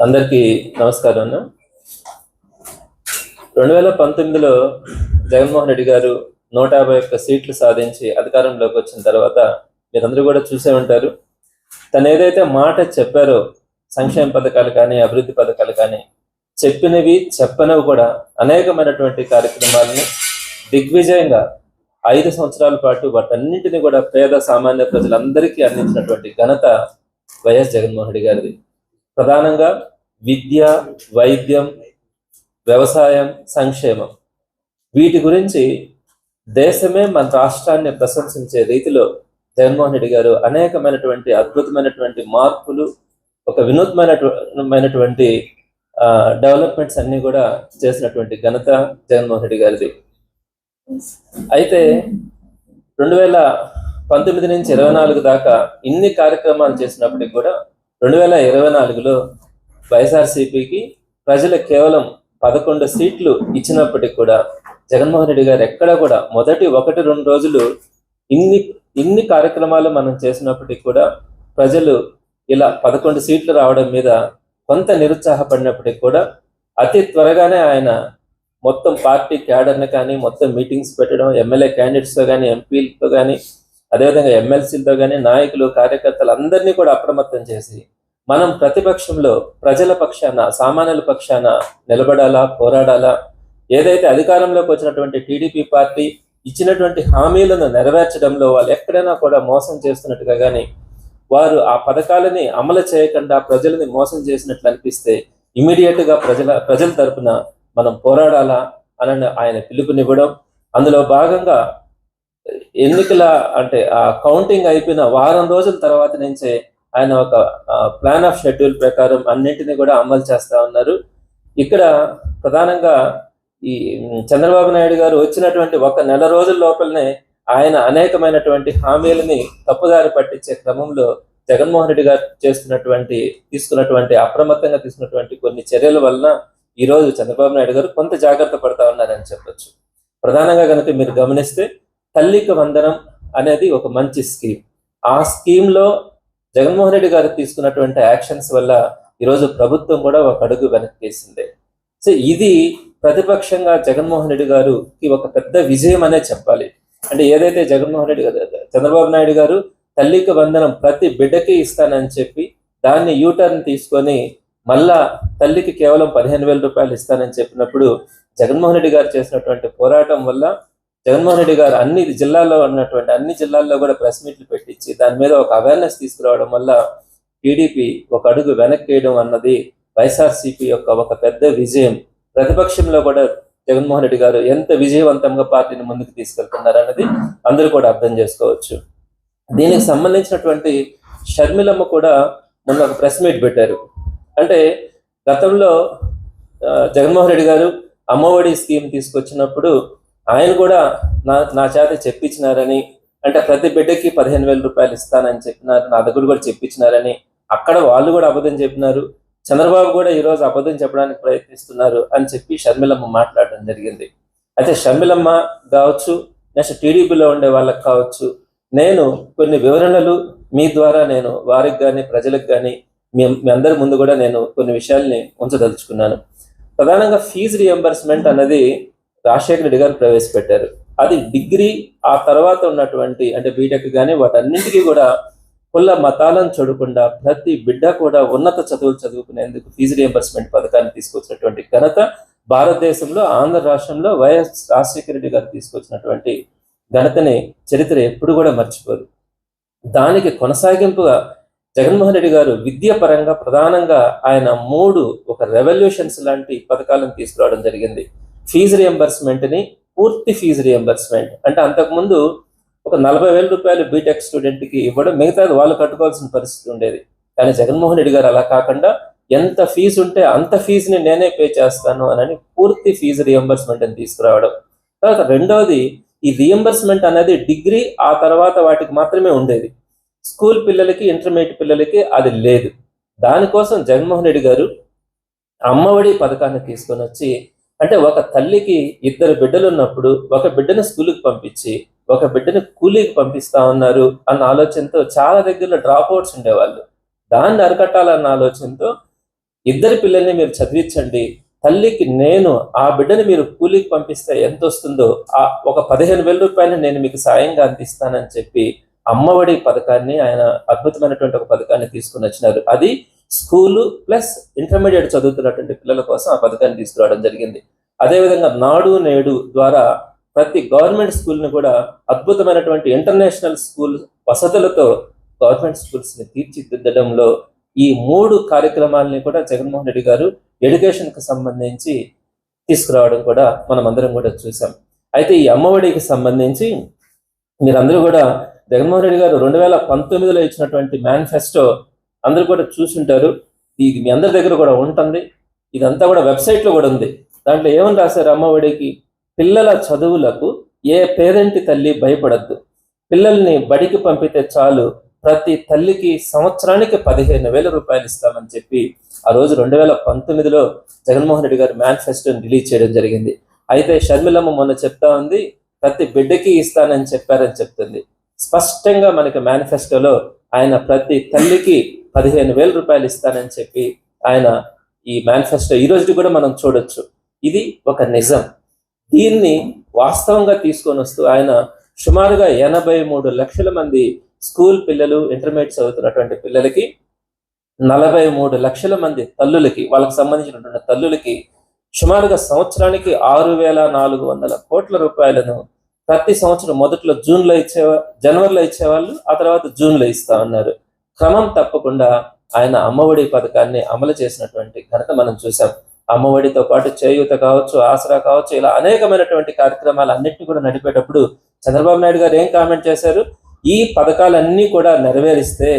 అందరికీ నమస్కారం అన్న. రెండు వేల పంతొమ్మిదిలో జగన్మోహన్ రెడ్డి గారు నూట యాభై ఒక్క సీట్లు సాధించి అధికారంలోకి వచ్చిన తర్వాత మీరందరూ కూడా చూసే ఉంటారు. తను ఏదైతే మాట చెప్పారో సంక్షేమ పథకాలు కానీ అభివృద్ధి పథకాలు కానీ చెప్పినవి చెప్పనవి కూడా అనేకమైనటువంటి కార్యక్రమాలని దిగ్విజయంగా ఐదు సంవత్సరాల పాటు వాటన్నింటినీ కూడా పేద సామాన్య ప్రజలందరికీ అందించినటువంటి ఘనత వైఎస్ జగన్మోహన్ రెడ్డి గారిది. ప్రధానంగా విద్య వైద్యం వ్యవసాయం సంక్షేమం. వీటి గురించి దేశమే మన రాష్ట్రాన్ని ప్రశంసించే రీతిలో జగన్మోహన్ రెడ్డి గారు అనేకమైనటువంటి అద్భుతమైనటువంటి మార్పులు ఒక వినూత్నమైనటువంటి డెవలప్మెంట్స్ అన్ని కూడా చేసినటువంటి ఘనత జగన్మోహన్ రెడ్డి గారిది. అయితే రెండు వేల పంతొమ్మిది నుంచి ఇరవై నాలుగు దాకా ఇన్ని కార్యక్రమాలు చేసినప్పటికి కూడా రెండు వేల ఇరవై నాలుగులో వైఎస్ఆర్సీపీకి ప్రజలు కేవలం పదకొండు సీట్లు ఇచ్చినప్పటికి కూడా జగన్మోహన్ రెడ్డి గారు ఎక్కడ కూడా మొదటి ఒకటి రెండు రోజులు ఇన్ని ఇన్ని కార్యక్రమాలు మనం చేసినప్పటికి కూడా ప్రజలు ఇలా పదకొండు సీట్లు రావడం మీద కొంత నిరుత్సాహపడినప్పటికి కూడా అతి త్వరగానే ఆయన మొత్తం పార్టీ క్యాడర్ని కానీ మొత్తం మీటింగ్స్ పెట్టడం ఎమ్మెల్యే క్యాండిడేట్స్తో కానీ ఎంపీలతో కానీ అదేవిధంగా ఎమ్మెల్సీలతో కానీ నాయకులు కార్యకర్తలు అందరినీ కూడా అప్రమత్తం చేసి మనం ప్రతిపక్షంలో ప్రజల పక్షాన సామాన్యుల పక్షాన నిలబడాలా పోరాడాలా? ఏదైతే అధికారంలోకి వచ్చినటువంటి టీడీపీ పార్టీ ఇచ్చినటువంటి హామీలను నెరవేర్చడంలో వాళ్ళు ఎక్కడైనా కూడా మోసం చేస్తున్నట్టుగా కానీ వారు ఆ పథకాలని అమలు చేయకుండా ప్రజలని మోసం చేసినట్లు అనిపిస్తే ఇమీడియట్గా ప్రజల ప్రజల తరపున మనం పోరాడాలా అని ఆయన పిలుపునివ్వడం. అందులో భాగంగా ఎన్నికల అంటే ఆ కౌంటింగ్ అయిపోయిన వారం రోజుల తర్వాత నుంచే ఆయన ఒక ప్లాన్ ఆఫ్ షెడ్యూల్ ప్రకారం అన్నింటినీ కూడా అమలు చేస్తా ఉన్నారు. ఇక్కడ ప్రధానంగా ఈ చంద్రబాబు నాయుడు గారు వచ్చినటువంటి ఒక నెల రోజుల లోపలనే ఆయన అనేకమైనటువంటి హామీలని తప్పుదారి పట్టించే క్రమంలో జగన్మోహన్ రెడ్డి గారు చేస్తున్నటువంటి తీసుకున్నటువంటి అప్రమత్తంగా తీసుకున్నటువంటి కొన్ని చర్యల వలన ఈ రోజు చంద్రబాబు నాయుడు గారు కొంత జాగ్రత్త పడతా ఉన్నారని చెప్పొచ్చు. ప్రధానంగా కనుక మీరు గమనిస్తే తల్లికి వందనం అనేది ఒక మంచి స్కీమ్. ఆ స్కీమ్లో జగన్మోహన్ రెడ్డి గారు తీసుకున్నటువంటి యాక్షన్స్ వల్ల ఈరోజు ప్రభుత్వం కూడా ఒక అడుగు వెనక్కి తీసిందే సో ఇది ప్రతిపక్షంగా జగన్మోహన్ రెడ్డి గారుకి ఒక పెద్ద విజయం అనే చెప్పాలి. అంటే ఏదైతే జగన్మోహన్ రెడ్డి గారు చంద్రబాబు నాయుడు గారు తల్లికి వందనం ప్రతి బిడ్డకి ఇస్తానని చెప్పి దాన్ని యూటర్న్ తీసుకొని మళ్ళా తల్లికి కేవలం పదిహేను వేల రూపాయలు ఇస్తానని చెప్పినప్పుడు జగన్మోహన్ రెడ్డి గారు చేసినటువంటి పోరాటం వల్ల జగన్మోహన్ రెడ్డి గారు అన్ని జిల్లాల్లో ఉన్నటువంటి అన్ని జిల్లాల్లో కూడా ప్రెస్ మీట్లు పెట్టించి దాని మీద ఒక అవేర్నెస్ తీసుకురావడం వల్ల టీడీపీ ఒక అడుగు వెనక్కి వేయడం అన్నది వైఎస్ఆర్సీపీ యొక్క ఒక పెద్ద విజయం. ప్రతిపక్షంలో కూడా జగన్మోహన్ రెడ్డి గారు ఎంత విజయవంతంగా పార్టీని ముందుకు తీసుకెళ్తున్నారు అన్నది అందరూ కూడా అర్థం చేసుకోవచ్చు. దీనికి సంబంధించినటువంటి షర్మిలమ్మ కూడా మొన్న ఒక ప్రెస్ మీట్ పెట్టారు. అంటే గతంలో జగన్మోహన్ రెడ్డి గారు అమ్మఒడి స్కీమ్ తీసుకొచ్చినప్పుడు ఆయన కూడా నా నా చేత చెప్పించినారని అంటే ప్రతి బిడ్డకి పదిహేను వేల రూపాయలు ఇస్తానని చెప్పినారు నా దగ్గర కూడా చెప్పించినారని అక్కడ వాళ్ళు కూడా అబద్ధం చెప్పినారు చంద్రబాబు కూడా ఈరోజు అబద్ధం చెప్పడానికి ప్రయత్నిస్తున్నారు అని చెప్పి షర్మిలమ్మ మాట్లాడడం జరిగింది. అయితే షర్మిలమ్మ కావచ్చు నెక్స్ట్ టీడీపీలో ఉండే వాళ్ళకి కావచ్చు నేను కొన్ని వివరణలు మీ ద్వారా నేను వారికి కానీ ప్రజలకు కానీ మీ మీ అందరి ముందు కూడా నేను కొన్ని విషయాల్ని ఉంచదలుచుకున్నాను. ప్రధానంగా ఫీజు రియంబర్స్మెంట్ అన్నది రాజశేఖర రెడ్డి గారు ప్రవేశపెట్టారు. అది డిగ్రీ ఆ తర్వాత ఉన్నటువంటి అంటే బీటెక్ కానీ వాటన్నింటికీ కూడా కుల మతాలను చూడకుండా ప్రతి బిడ్డ కూడా ఉన్నత చదువులు చదువుకునేందుకు ఫీజు రియంబర్స్మెంట్ పథకాన్ని తీసుకొచ్చినటువంటి ఘనత భారతదేశంలో ఆంధ్ర రాష్ట్రంలో వైఎస్ రాజశేఖర రెడ్డి గారు తీసుకొచ్చినటువంటి ఘనతని చరిత్ర ఎప్పుడు కూడా మర్చిపోదు. దానికి కొనసాగింపుగా జగన్మోహన్ రెడ్డి గారు విద్య పరంగా ప్రధానంగా ఆయన మూడు ఒక రెవల్యూషన్స్ లాంటి పథకాలను తీసుకురావడం జరిగింది. ఫీజు రియంబర్స్మెంట్ని పూర్తి ఫీజు రియంబర్స్మెంట్ అంటే అంతకుముందు ఒక నలభై వేల రూపాయలు బీటెక్ స్టూడెంట్కి ఇవ్వడం మిగతాది వాళ్ళు కట్టుకోవాల్సిన పరిస్థితి ఉండేది. కానీ జగన్మోహన్ రెడ్డి గారు అలా కాకుండా ఎంత ఫీజు ఉంటే అంత ఫీజుని నేనే పే చేస్తాను అని పూర్తి ఫీజు రియంబర్స్మెంట్ అని తీసుకురావడం. తర్వాత రెండవది ఈ రియంబర్స్మెంట్ అనేది డిగ్రీ ఆ తర్వాత వాటికి మాత్రమే ఉండేది. స్కూల్ పిల్లలకి ఇంటర్మీడియట్ పిల్లలకి అది లేదు. దానికోసం జగన్మోహన్ రెడ్డి గారు అమ్మఒడి పథకాన్ని తీసుకొని వచ్చి అంటే ఒక తల్లికి ఇద్దరు బిడ్డలు ఉన్నప్పుడు ఒక బిడ్డను స్కూల్కి పంపించి ఒక బిడ్డను కూలీకి పంపిస్తా ఉన్నారు అన్న ఆలోచనతో చాలా దగ్గరలో డ్రాప్ అవుట్స్ ఉండేవాళ్ళు. దాన్ని అరికట్టాలన్న ఆలోచనతో ఇద్దరి పిల్లల్ని మీరు చదివించండి తల్లికి నేను ఆ బిడ్డని మీరు కూలీకి పంపిస్తే ఎంత వస్తుందో ఆ ఒక పదిహేను వేల రూపాయలు నేను మీకు సాయంగా అందిస్తానని చెప్పి అమ్మఒడి పథకాన్ని ఆయన అద్భుతమైనటువంటి ఒక పథకాన్ని తీసుకుని వచ్చినారు. అది స్కూలు ప్లస్ ఇంటర్మీడియట్ చదువుతున్నటువంటి పిల్లల కోసం ఆ పథకాన్ని తీసుకురావడం జరిగింది. అదేవిధంగా నాడు నేడు ద్వారా ప్రతి గవర్నమెంట్ స్కూల్ని కూడా అద్భుతమైనటువంటి ఇంటర్నేషనల్ స్కూల్ వసతులతో గవర్నమెంట్ స్కూల్స్ని తీర్చిదిద్దడంలో ఈ మూడు కార్యక్రమాలని కూడా జగన్మోహన్ రెడ్డి గారు ఎడ్యుకేషన్కి సంబంధించి తీసుకురావడం కూడా మనం అందరం కూడా చూసాం అయితే ఈ అమ్మఒడికి సంబంధించి మీరందరూ కూడా జగన్మోహన్ రెడ్డి గారు రెండు వేల పంతొమ్మిదిలో ఇచ్చినటువంటి మేనిఫెస్టో అందరూ కూడా చూసుంటారు. ఇది మీ అందరి దగ్గర కూడా ఉంటుంది. ఇదంతా కూడా వెబ్సైట్లో కూడా ఉంది. దాంట్లో ఏమని రాశారు అమ్మఒడికి? పిల్లల చదువులకు ఏ పేరెంట్ తల్లి భయపడద్దు. పిల్లల్ని బడికి పంపితే చాలు. ప్రతి తల్లికి సంవత్సరానికి పదిహేను వేల రూపాయలు ఇస్తామని చెప్పి ఆ రోజు రెండు వేల పంతొమ్మిదిలో జగన్మోహన్ రెడ్డి గారు మేనిఫెస్టోని రిలీజ్ చేయడం జరిగింది. అయితే షర్మిలమ్మ మొన్న చెప్తా ఉంది ప్రతి బిడ్డకి ఇస్తానని చెప్పారని చెప్తుంది. స్పష్టంగా మనకి మేనిఫెస్టోలో ఆయన ప్రతి తల్లికి పదిహేను వేల రూపాయలు ఇస్తానని చెప్పి ఆయన ఈ మేనిఫెస్టో ఈ రోజు కూడా మనం చూడొచ్చు. ఇది ఒక నిజం. దీన్ని వాస్తవంగా తీసుకొని వస్తూ ఆయన సుమారుగా ఎనభై మూడు లక్షల మంది స్కూల్ పిల్లలు ఇంటర్మీడియట్ చదువుతున్నటువంటి పిల్లలకి నలభై మూడు లక్షల మంది తల్లులకి వాళ్ళకి సంబంధించినటువంటి తల్లులకి సుమారుగా సంవత్సరానికి ఆరు వేల నాలుగు వందల కోట్ల రూపాయలను ప్రతి సంవత్సరం మొదట్లో జూన్లో ఇచ్చే జనవరిలో ఇచ్చేవాళ్ళు ఆ తర్వాత జూన్లో ఇస్తా ఉన్నారు క్రమం తప్పకుండా ఆయన అమ్మఒడి పథకాన్ని అమలు చేసినటువంటి ఘనత మనం చూసాం అమ్మఒడితో పాటు చేయూత కావచ్చు ఆసరా కావచ్చు ఇలా అనేకమైనటువంటి కార్యక్రమాలు అన్నింటినీ కూడా నడిపేటప్పుడు చంద్రబాబు నాయుడు గారు ఏం కామెంట్ చేశారు? ఈ పథకాలన్నీ కూడా నెరవేరిస్తే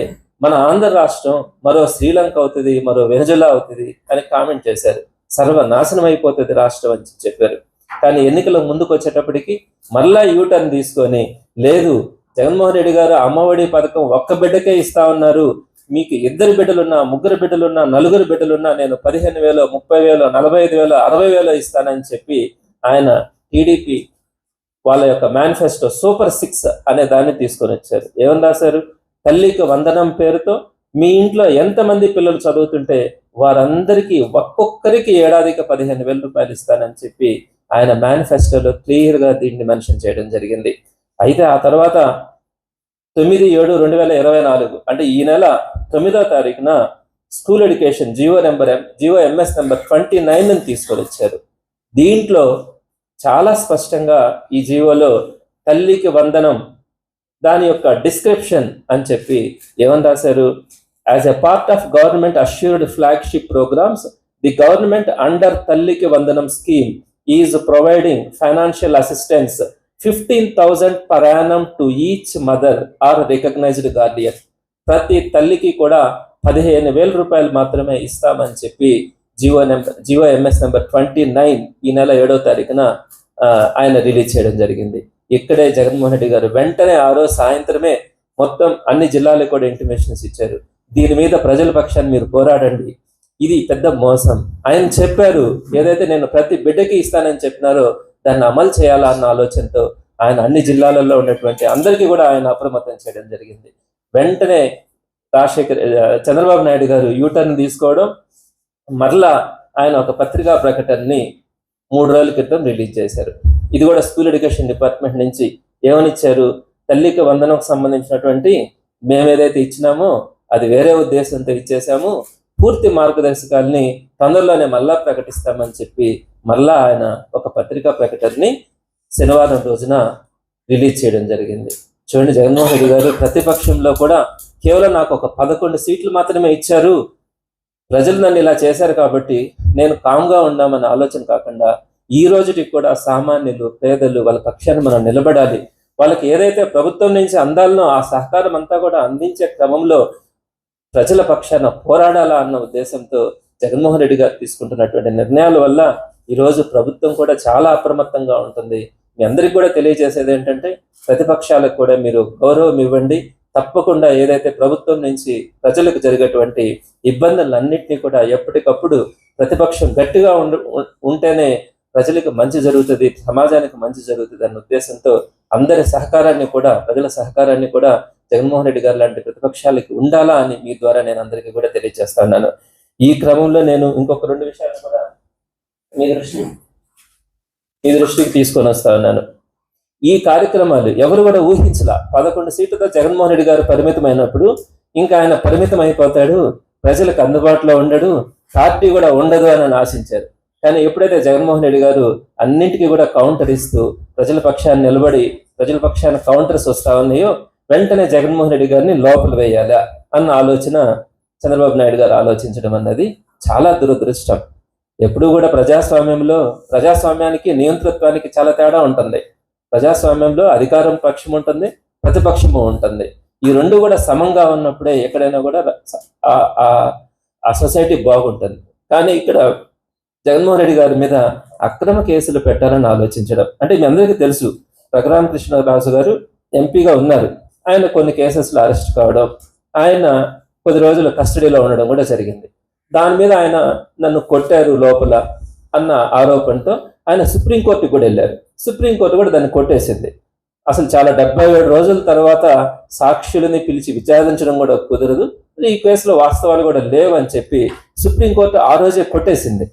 మన ఆంధ్ర రాష్ట్రం మరో శ్రీలంక అవుతుంది మరో వెనజులా అవుతుంది అని కామెంట్ చేశారు. సర్వనాశనం అయిపోతుంది రాష్ట్రం అని చెప్పారు. కానీ ఎన్నికల ముందుకు వచ్చేటప్పటికి మళ్ళా యూటర్న్ తీసుకొని లేదు జగన్మోహన్ రెడ్డి గారు అమ్మఒడి పథకం ఒక్క బిడ్డకే ఇస్తా ఉన్నారు. మీకు ఇద్దరు బిడ్డలున్నా ముగ్గురు బిడ్డలున్నా నలుగురు బిడ్డలున్నా నేను పదిహేను వేలు ముప్పై వేలు నలభై ఐదు వేలు అరవై వేలు ఇస్తానని చెప్పి ఆయన టీడీపీ వాళ్ళ యొక్క మేనిఫెస్టో సూపర్ సిక్స్ అనే దాన్ని తీసుకొని వచ్చారు. ఏమని రాశారు? తల్లికి వందనం పేరుతో మీ ఇంట్లో ఎంతమంది పిల్లలు చదువుతుంటే వారందరికీ ఒక్కొక్కరికి ఏడాదికి పదిహేను వేల రూపాయలు ఇస్తానని చెప్పి ఆయన మేనిఫెస్టోలో క్లియర్గా దీన్ని మెన్షన్ చేయడం జరిగింది. అయితే ఆ తర్వాత తొమ్మిది ఏడు రెండు వేల ఇరవై నాలుగు అంటే ఈ నెల తొమ్మిదో తారీఖున school education GO number GO MS number twenty nine అని తీసుకొని వచ్చారు దీంట్లో చాలా స్పష్టంగా ఈ జియోలో తల్లికి వందనం దాని యొక్క డిస్క్రిప్షన్ అని చెప్పి ఏమని రాశారు? As a part of government assured flagship programmes the government under Thalliki Vandanam scheme is providing financial assistance fifteen thousand per annum to each mother or recognised guardian ప్రతి తల్లికి కూడా పదిహేను వేల రూపాయలు మాత్రమే ఇస్తామని చెప్పి GO number GO MS number twenty nine ఈ నెల ఏడో తారీఖున ఆయన రిలీజ్ చేయడం జరిగింది. ఇక్కడే జగన్మోహన్ రెడ్డి గారు వెంటనే ఆ రోజు సాయంత్రమే మొత్తం అన్ని జిల్లాలకు కూడా ఇంటిమేషన్స్ ఇచ్చారు. దీని మీద ప్రజల పక్షాన్ని మీరు పోరాడండి. ఇది పెద్ద మోసం. ఆయన చెప్పారు ఏదైతే నేను ప్రతి బిడ్డకి ఇస్తానని చెప్పినారో దాన్ని అమలు చేయాలా అన్న ఆలోచనతో ఆయన అన్ని జిల్లాలలో ఉన్నటువంటి అందరికీ కూడా ఆయన అప్రమత్తం చేయడం జరిగింది. వెంటనే రాజశేఖర్ చంద్రబాబు నాయుడు గారు యూటర్న్ తీసుకోవడం మరలా ఆయన ఒక పత్రికా ప్రకటనని మూడు రోజుల క్రితం రిలీజ్ చేశారు. ఇది కూడా స్కూల్ ఎడ్యుకేషన్ డిపార్ట్మెంట్ నుంచి ఏమనిచ్చారు? తల్లికి వందనకు సంబంధించినటువంటి మేము ఏదైతే ఇచ్చినామో అది వేరే ఉద్దేశంతో ఇచ్చేసాము పూర్తి మార్గదర్శకాల్ని తొందరలోనే మళ్ళా ప్రకటిస్తామని చెప్పి మళ్ళా ఆయన ఒక పత్రికా ప్రకటనని శనివారం రోజున రిలీజ్ చేయడం జరిగింది. చూడండి జగన్మోహన్ రెడ్డి గారు ప్రతిపక్షంలో కూడా కేవలం నాకు ఒక పదకొండు సీట్లు మాత్రమే ఇచ్చారు. ప్రజలు నన్ను ఇలా చేశారు కాబట్టి నేను కామ్గా ఉన్నామన్న ఆలోచన కాకుండా ఈ రోజుకి కూడా సామాన్యులు పేదలు వాళ్ళ పక్షాన్ని మనం నిలబడాలి. వాళ్ళకి ఏదైతే ప్రభుత్వం నుంచి అందాలనో ఆ సహకారం అంతా కూడా అందించే క్రమంలో ప్రజల పక్షాన పోరాడాలా అన్న ఉద్దేశంతో జగన్మోహన్ రెడ్డి గారు తీసుకుంటున్నటువంటి నిర్ణయాల వల్ల ఈరోజు ప్రభుత్వం కూడా చాలా అప్రమత్తంగా ఉంటుంది. మీ అందరికి కూడా తెలియజేసేది ఏంటంటే ప్రతిపక్షాలకు కూడా మీరు గౌరవం ఇవ్వండి. తప్పకుండా ఏదైతే ప్రభుత్వం నుంచి ప్రజలకు జరిగేటువంటి ఇబ్బందులన్నింటినీ కూడా ఎప్పటికప్పుడు ప్రతిపక్షం గట్టిగా ఉంటేనే ప్రజలకు మంచి జరుగుతుంది సమాజానికి మంచి జరుగుతుంది అన్న ఉద్దేశంతో అందరి సహకారాన్ని కూడా ప్రజల సహకారాన్ని కూడా జగన్మోహన్ రెడ్డి గారు లాంటి ప్రతిపక్షాలకి ఉండాలా అని మీ ద్వారా నేను అందరికీ కూడా తెలియజేస్తా ఉన్నాను. ఈ క్రమంలో నేను ఇంకొక రెండు విషయాలు కూడా మీ దృష్టి మీ దృష్టికి తీసుకొని వస్తా ఉన్నాను. ఈ కార్యక్రమాలు ఎవరు కూడా ఊహించలా. పదకొండు సీట్లతో జగన్మోహన్ రెడ్డి గారు పరిమితమైనప్పుడు ఇంకా ఆయన పరిమితం అయిపోతాడు ప్రజలకు అందుబాటులో ఉండడు పార్టీ కూడా ఉండదు అని ఆశించారు. కానీ ఎప్పుడైతే జగన్మోహన్ రెడ్డి గారు అన్నింటికీ కూడా కౌంటర్ ఇస్తూ ప్రజల పక్షాన్ని నిలబడి ప్రజల పక్షాన కౌంటర్స్ వస్తా ఉన్నాయో వెంటనే జగన్మోహన్ రెడ్డి గారిని లోపల వేయాలా అన్న ఆలోచన చంద్రబాబు నాయుడు గారు ఆలోచించడం అన్నది చాలా దురదృష్టం. ఎప్పుడూ కూడా ప్రజాస్వామ్యంలో ప్రజాస్వామ్యానికి నియంతృత్వానికి చాలా తేడా ఉంటుంది. ప్రజాస్వామ్యంలో అధికారం పక్షం ఉంటుంది ప్రతిపక్షము ఉంటుంది. ఈ రెండు కూడా సమంగా ఉన్నప్పుడే ఎక్కడైనా కూడా ఆ- ఆ- ఆ సొసైటీ బాగుంటుంది. కానీ ఇక్కడ జగన్మోహన్ రెడ్డి గారి మీద అక్రమ కేసులు పెట్టాలని ఆలోచించడం అంటే మీ అందరికీ తెలుసు. రఘురామకృష్ణరాజు గారు ఎంపీగా ఉన్నారు. ఆయన కొన్ని కేసెస్లో అరెస్ట్ కావడం ఆయన కొద్ది రోజులు కస్టడీలో ఉండడం కూడా జరిగింది. దాని మీద ఆయన నన్ను కొట్టారు లోపల అన్న ఆరోపణతో ఆయన సుప్రీంకోర్టుకి కూడా వెళ్ళారు. సుప్రీంకోర్టు కూడా దాన్ని కొట్టేసింది. అసలు చాలా డెబ్బై ఏడు రోజుల తర్వాత సాక్షులని పిలిచి విచారించడం కూడా కుదరదు. ఈ కేసులో వాస్తవాలు కూడా లేవని చెప్పి సుప్రీంకోర్టు ఆ రోజే కొట్టేసింది.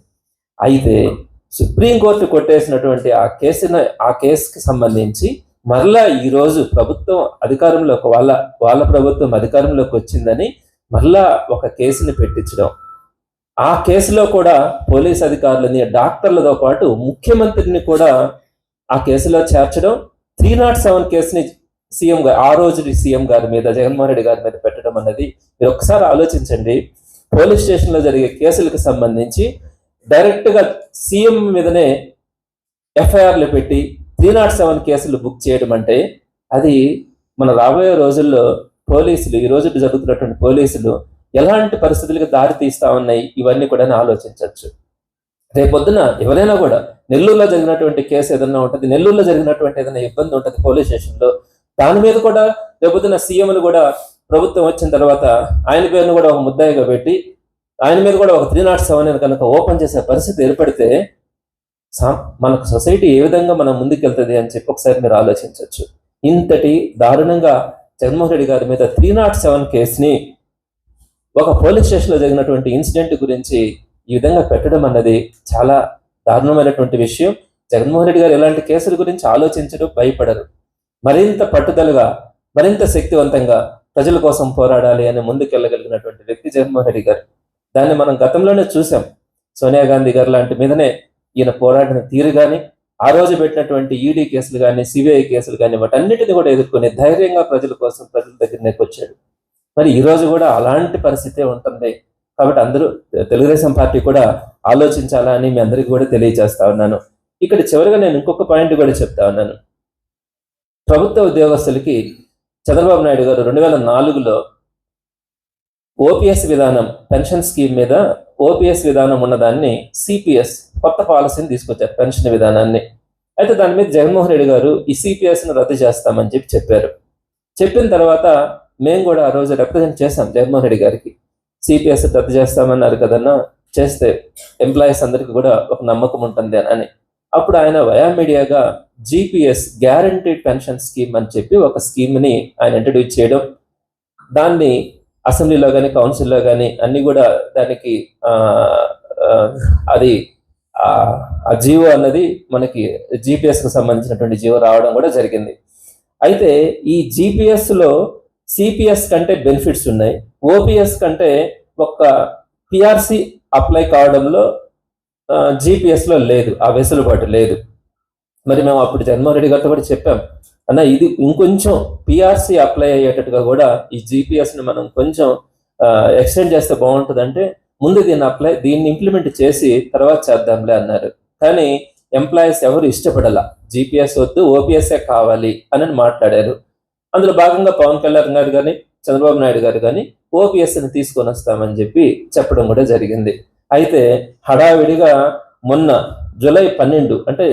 అయితే సుప్రీంకోర్టు కొట్టేసినటువంటి ఆ కేసును ఆ కేసుకి సంబంధించి మరలా ఈరోజు ప్రభుత్వం అధికారంలోకి వాళ్ళ వాళ్ళ ప్రభుత్వం అధికారంలోకి వచ్చిందని మరలా ఒక కేసుని పెట్టించడం. ఆ కేసులో కూడా పోలీస్ అధికారులని డాక్టర్లతో పాటు ముఖ్యమంత్రిని కూడా ఆ కేసులో చేర్చడం త్రీ నాట్ సెవెన్ కేసుని సీఎం గారు ఆ రోజు సీఎం గారి మీద జగన్మోహన్ రెడ్డి గారి మీద పెట్టడం అన్నది మీరు ఒకసారి ఆలోచించండి. పోలీస్ స్టేషన్లో జరిగే కేసులకు సంబంధించి డైరెక్ట్గా సీఎం మీదనే ఎఫ్ఐఆర్లు పెట్టి త్రీ నాట్ సెవెన్ కేసులు బుక్ చేయడం అంటే అది మన రాబోయే రోజుల్లో పోలీసులు ఈ రోజు జరుగుతున్నటువంటి పోలీసులు ఎలాంటి పరిస్థితులకు దారి తీస్తా ఉన్నాయి? ఇవన్నీ కూడా ఆలోచించవచ్చు. రేపొద్దున ఎవరైనా కూడా నెల్లూరులో జరిగినటువంటి కేసు ఏదైనా ఉంటుంది నెల్లూరులో జరిగినటువంటి ఏదైనా ఇబ్బంది ఉంటుంది పోలీస్ స్టేషన్లో దాని మీద కూడా రేపొద్దున సీఎంలు కూడా ప్రభుత్వం వచ్చిన తర్వాత ఆయన పేరును కూడా ఒక ముద్దాయిగా పెట్టి ఆయన మీద కూడా ఒక త్రీ నాట్ సెవెన్ కనుక ఓపెన్ చేసే పరిస్థితి ఏర్పడితే మనకు సొసైటీ ఏ విధంగా మనం ముందుకెళ్తుంది అని చెప్పి ఒకసారి మీరు ఆలోచించవచ్చు ఇంతటి దారుణంగా జగన్మోహన్ రెడ్డి గారి మీద త్రీ నాట్ సెవెన్ కేసుని ఒక పోలీస్ స్టేషన్లో జరిగినటువంటి ఇన్సిడెంట్ గురించి ఈ విధంగా పెట్టడం అన్నది చాలా దారుణమైనటువంటి విషయం. జగన్మోహన్ రెడ్డి గారు ఎలాంటి కేసుల గురించి ఆలోచించడం భయపడరు. మరింత పట్టుదలగా మరింత శక్తివంతంగా ప్రజల కోసం పోరాడాలి అని ముందుకెళ్ళగలిగినటువంటి వ్యక్తి జగన్మోహన్ రెడ్డి గారు. దాన్ని మనం గతంలోనే చూసాం సోనియా గాంధీ గారు లాంటి మీదనే ఈయన పోరాడిన తీరు కానీ ఆ రోజు పెట్టినటువంటి ఈడీ కేసులు కానీ సిబిఐ కేసులు కానీ వాటన్నిటిని కూడా ఎదుర్కొని ధైర్యంగా ప్రజల కోసం ప్రజల దగ్గరనే వచ్చాడు. మరి ఈ రోజు కూడా అలాంటి పరిస్థితే ఉంటుంది. కాబట్టి అందరూ తెలుగుదేశం పార్టీ కూడా ఆలోచించాలా అని మీ అందరికీ కూడా తెలియజేస్తా ఉన్నాను. ఇక్కడ చివరిగా నేను ఇంకొక పాయింట్ కూడా చెప్తా ఉన్నాను. ప్రభుత్వ ఉద్యోగస్తులకి చంద్రబాబు నాయుడు గారు రెండు వేల నాలుగులో ఓపీఎస్ విధానం పెన్షన్ స్కీమ్ మీద ఓపీఎస్ విధానం ఉన్నదాన్ని సిపిఎస్ కొత్త పాలసీని తీసుకొచ్చారు పెన్షన్ విధానాన్ని. అయితే దాని మీద జగన్మోహన్ రెడ్డి గారు ఈ సిపిఎస్ను రద్దు చేస్తామని చెప్పి చెప్పారు. చెప్పిన తర్వాత మేము కూడా ఆ రోజు రిప్రజెంట్ చేశాం జగన్మోహన్ రెడ్డి గారికి. సిపిఎస్ రద్దు చేస్తామన్నారు కదన్నా చేస్తే ఎంప్లాయీస్ అందరికీ కూడా ఒక నమ్మకం ఉంటుంది అని. అప్పుడు ఆయన వయా మీడియాగా జీపీఎస్ గ్యారంటీడ్ పెన్షన్ స్కీమ్ అని చెప్పి ఒక స్కీమ్ని ఆయన ఇంట్రడ్యూస్ చేయడం దాన్ని అసెంబ్లీలో కానీ కౌన్సిల్లో కానీ అన్ని కూడా దానికి అది ఆ జీవో అన్నది మనకి జిపిఎస్కు సంబంధించినటువంటి జీవో రావడం కూడా జరిగింది. అయితే ఈ జిపిఎస్లో సిపిఎస్ కంటే బెనిఫిట్స్ ఉన్నాయి. ఓపీఎస్ కంటే ఒక పిఆర్సి అప్లై కావడంలో జిపిఎస్లో లేదు. ఆ వెసులుబాటు లేదు. మరి మేము అప్పుడు జగన్మోహన్ రెడ్డి గారితో కూడా చెప్పాం అన్న ఇది ఇంకొంచెం పిఆర్సి అప్లై అయ్యేటట్టుగా కూడా ఈ జిపిఎస్ని మనం కొంచెం ఎక్స్టెండ్ చేస్తే బాగుంటుందంటే ముందు దీన్ని అప్లై దీన్ని ఇంప్లిమెంట్ చేసి తర్వాత చేద్దాంలే అన్నారు. కానీ ఎంప్లాయీస్ ఎవరు ఇష్టపడాల? జీపీఎస్ వద్దు ఓపీఎస్ఏ కావాలి అని మాట్లాడారు. అందులో భాగంగా పవన్ కళ్యాణ్ గారు కానీ చంద్రబాబు నాయుడు గారు కానీ ఓపీఎస్ని తీసుకొని వస్తామని చెప్పి చెప్పడం కూడా జరిగింది. అయితే హడావిడిగా మొన్న జూలై పన్నెండు అంటే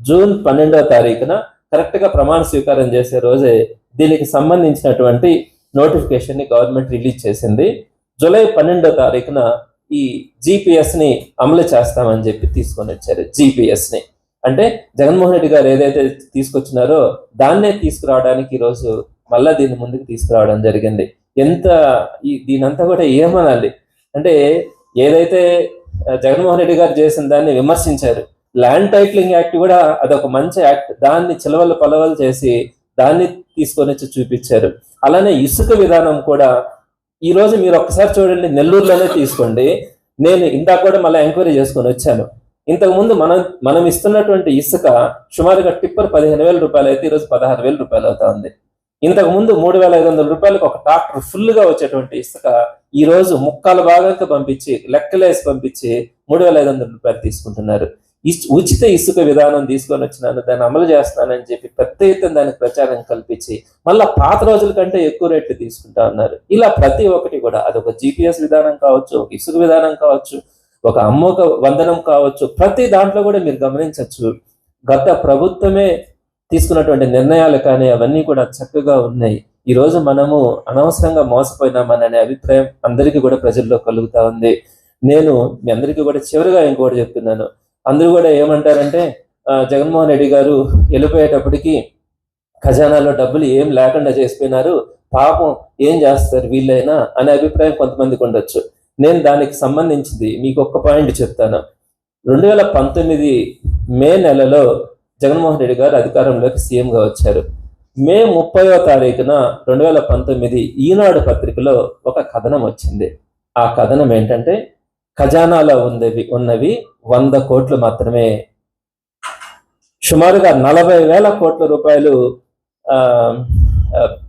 జూన్ పన్నెండవ తారీఖున కరెక్ట్గా ప్రమాణ స్వీకారం చేసే రోజే దీనికి సంబంధించినటువంటి నోటిఫికేషన్ని గవర్నమెంట్ రిలీజ్ చేసింది. జూలై పన్నెండో తారీఖున ఈ జిపిఎస్ని అమలు చేస్తామని చెప్పి తీసుకొని వచ్చారు జిపిఎస్ని అంటే జగన్మోహన్ రెడ్డి గారు ఏదైతే తీసుకొచ్చినారో దాన్నే తీసుకురావడానికి ఈరోజు మళ్ళా దీన్ని ముందుకు తీసుకురావడం జరిగింది. ఎంత ఈ దీనంతా కూడా ఏమనాలి? అంటే ఏదైతే జగన్మోహన్ రెడ్డి గారు చేసిన దాన్ని విమర్శించారు. ల్యాండ్ టైటిలింగ్ యాక్ట్ కూడా అదొక మంచి యాక్ట్. దాన్ని చిలవలు పలవలు చేసి దాన్ని తీసుకొని వచ్చి చూపించారు. అలానే ఇసుక విధానం కూడా ఈ రోజు మీరు ఒక్కసారి చూడండి నెల్లూరులోనే తీసుకోండి. నేను ఇందాక కూడా మళ్ళీ ఎంక్వైరీ చేసుకొని వచ్చాను. ఇంతకు ముందు మనం మనం ఇస్తున్నటువంటి ఇసుక సుమారుగా టిప్పర్ పదిహేను వేల రూపాయలు అయితే ఈరోజు పదహారు వేల రూపాయలు అవుతా ఉంది. ఇంతకు ముందు మూడు వేల ఐదు వందల రూపాయలకు ఒక ట్రాక్టర్ ఫుల్గా వచ్చేటువంటి ఇసుక ఈ రోజు ముక్కాల భాగంగా పంపించి లెక్కలేసి పంపించి మూడు వేల ఐదు వందల రూపాయలు తీసుకుంటున్నారు. ఉచిత ఇసుక విధానం తీసుకొని వచ్చినాను దాన్ని అమలు చేస్తానని చెప్పి పెద్ద ఎత్తున దానికి ప్రచారం కల్పించి మళ్ళా పాత రోజుల కంటే ఎక్కువ రేట్లు తీసుకుంటా ఉన్నారు. ఇలా ప్రతి ఒక్కటి కూడా అదొక జిపిఎస్ విధానం కావచ్చు ఒక ఇసుక విధానం కావచ్చు ఒక అమ్మోక వందనం కావచ్చు ప్రతి దాంట్లో కూడా మీరు గమనించవచ్చు. గత ప్రభుత్వమే తీసుకున్నటువంటి నిర్ణయాలు కానీ అవన్నీ కూడా చక్కగా ఉన్నాయి. ఈ రోజు మనము అనవసరంగా మోసపోయినామనే అభిప్రాయం అందరికీ కూడా ప్రజల్లో కలుగుతా ఉంది. నేను మీ అందరికీ కూడా చివరిగా ఇంకోటి చెప్తున్నాను. అందరూ కూడా ఏమంటారంటే జగన్మోహన్ రెడ్డి గారు వెళ్ళిపోయేటప్పటికి ఖజానాలో డబ్బులు ఏం లేకుండా చేసిపోయినారు. పాపం ఏం చేస్తారు వీళ్ళైనా అనే అభిప్రాయం కొంతమందికి ఉండొచ్చు. నేను దానికి సంబంధించింది మీకు ఒక్క పాయింట్ చెప్తాను. రెండు వేల పంతొమ్మిది మే నెలలో జగన్మోహన్ రెడ్డి గారు అధికారంలోకి సీఎంగా వచ్చారు. మే ముప్పైవ తారీఖున రెండు వేల పంతొమ్మిది ఈనాడు పత్రికలో ఒక కథనం వచ్చింది. ఆ కథనం ఏంటంటే ఖజానాలో ఉన్నవి ఉన్నవి వంద కోట్లు మాత్రమే. సుమారుగా నలభై వేల కోట్ల రూపాయలు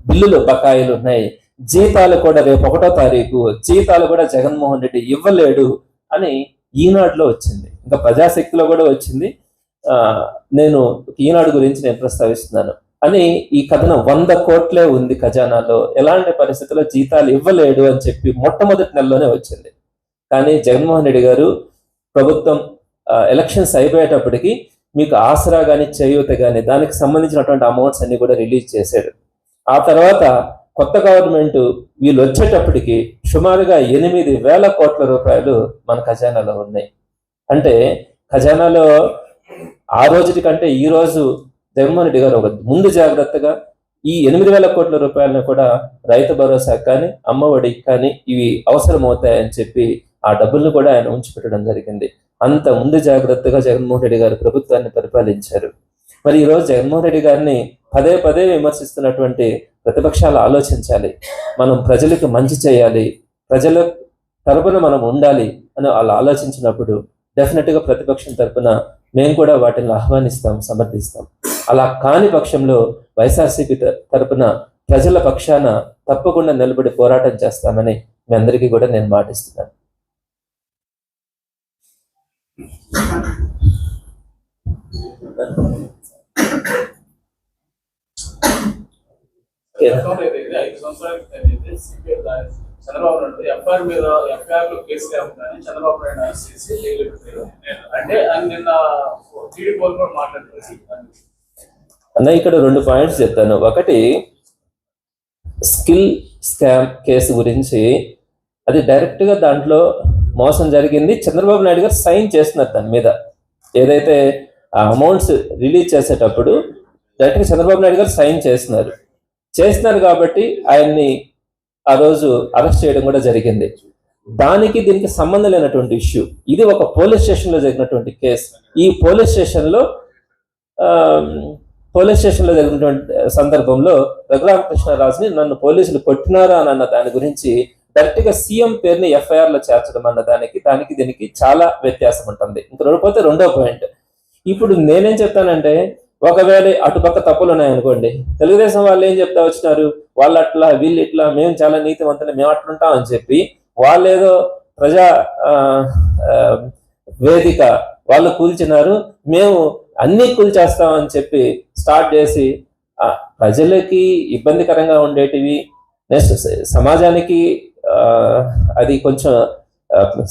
బిల్లులు బకాయిలు ఉన్నాయి. జీతాలు కూడా రేపు ఒకటో తారీఖు జీతాలు కూడా జగన్మోహన్ రెడ్డి ఇవ్వలేడు అని ఈనాడులో వచ్చింది. ఇంకా ప్రజాశక్తిలో కూడా వచ్చింది. నేను ఈనాడు గురించి నేను ప్రస్తావిస్తున్నాను. అని ఈ కథనం వంద కోట్లే ఉంది ఖజానాలో. ఎలాంటి పరిస్థితుల్లో జీతాలు ఇవ్వలేడు అని చెప్పి మొట్టమొదటి నెలలోనే వచ్చింది. కానీ జగన్మోహన్ రెడ్డి గారు ప్రభుత్వం ఎలక్షన్స్ అయిపోయేటప్పటికి మీకు ఆసరా కానీ చేయూత కానీ దానికి సంబంధించినటువంటి అమౌంట్స్ అన్ని కూడా రిలీజ్ చేశాడు. ఆ తర్వాత కొత్త గవర్నమెంట్ వీళ్ళు వచ్చేటప్పటికి సుమారుగా ఎనిమిది వేల కోట్ల రూపాయలు మన ఖజానాలో ఉన్నాయి. అంటే ఖజానాలో ఆ రోజుటి కంటే ఈ రోజు జగన్మోహన్ రెడ్డి గారు ఒక ముందు జాగ్రత్తగా ఈ ఎనిమిది వేల కోట్ల రూపాయలను కూడా రైతు భరోసా కానీ అమ్మఒడి కానీ ఇవి అవసరం అవుతాయని చెప్పి ఆ డబ్బులను కూడా ఆయన ఉంచి పెట్టడం జరిగింది. అంత ముందు జాగ్రత్తగా జగన్మోహన్ రెడ్డి గారు ప్రభుత్వాన్ని పరిపాలించారు. మరి ఈ రోజు జగన్మోహన్ రెడ్డి గారిని పదే పదే విమర్శిస్తున్నటువంటి ప్రతిపక్షాలు ఆలోచించాలి. మనం ప్రజలకు మంచి చేయాలి. ప్రజల తరపున మనం ఉండాలి అని వాళ్ళు ఆలోచించినప్పుడు డెఫినెట్గా ప్రతిపక్షం తరపున మేము కూడా వాటిని ఆహ్వానిస్తాం సమర్థిస్తాం. అలా కాని పక్షంలో వైఎస్ఆర్సీపీ తరపున ప్రజల పక్షాన తప్పకుండా నిలబడి పోరాటం చేస్తామని మీ అందరికీ కూడా నేను మాటిస్తున్నాను గతంలో ఏదైతే ఐదు సంవత్సరాల క్రితం అయితే సిపిఐ దా- చంద్రబాబు నాయుడు ఎఫ్ఐఆర్ మీద ఎఫ్ఐఆర్లో కేసు కానీ చంద్రబాబు నాయుడు అరెస్ట్ చేసి జైలు పెట్టారు అంటే ఆయన నిన్న టీడీపీ వాళ్ళు కూడా మాట్లాడుతున్నారు అన్న ఇక్కడ రెండు పాయింట్స్ చెప్తాను. ఒకటి స్కిల్ స్కామ్ కేసు గురించి అది డైరెక్ట్గా దాంట్లో మోసం జరిగింది. చంద్రబాబు నాయుడు గారు సైన్ చేస్తున్నారు దాని మీద. ఏదైతే ఆ అమౌంట్స్ రిలీజ్ చేసేటప్పుడు డైరెక్ట్ చంద్రబాబు నాయుడు గారు సైన్ చేస్తున్నారు. చేస్తున్నారు కాబట్టి ఆయన్ని ఆ రోజు అరెస్ట్ చేయడం కూడా జరిగింది. దానికి దీనికి సంబంధం లేనటువంటి ఇష్యూ. ఇది ఒక పోలీస్ స్టేషన్లో జరిగినటువంటి కేసు. ఈ పోలీస్ స్టేషన్లో పోలీస్ స్టేషన్లో జరిగినటువంటి సందర్భంలో రఘురామకృష్ణరాజుని నన్ను పోలీసులు కొట్టినారా అన్న దాని గురించి డైరెక్ట్గా సీఎం పేరుని ఎఫ్ఐఆర్లో చేర్చడం అన్న దానికి దానికి దీనికి చాలా వ్యత్యాసం ఉంటుంది. ఇంకా రెండో పాయింట్. ఇప్పుడు నేనేం చెప్తానంటే ఒకవేళ అటుపక్క తప్పులు ఉన్నాయనుకోండి తెలుగుదేశం వాళ్ళు ఏం చెప్తా వచ్చినారు? వాళ్ళు అట్లా వీళ్ళు ఇట్లా మేము చాలా నీతివంతులు మేము అట్లుంటాం అని చెప్పి వాళ్ళు ఏదో ప్రజా వేదిక వాళ్ళు కూల్చినారు మేము అన్ని కూల్చేస్తామని చెప్పి స్టార్ట్ చేసి ప్రజలకి ఇబ్బందికరంగా ఉండేటివి నెక్స్ట్ సమాజానికి అది కొంచెం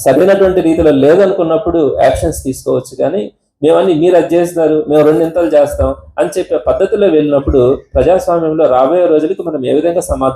సరైనటువంటి రీతిలో లేదనుకున్నప్పుడు యాక్షన్స్ తీసుకోవచ్చు కానీ మేమన్నీ మీరు అది చేస్తున్నారు మేము రెండింతలు చేస్తాం అని చెప్పే పద్ధతిలో వెళ్ళినప్పుడు ప్రజాస్వామ్యంలో రాబోయే రోజులకి మనం ఏ విధంగా సమాధానం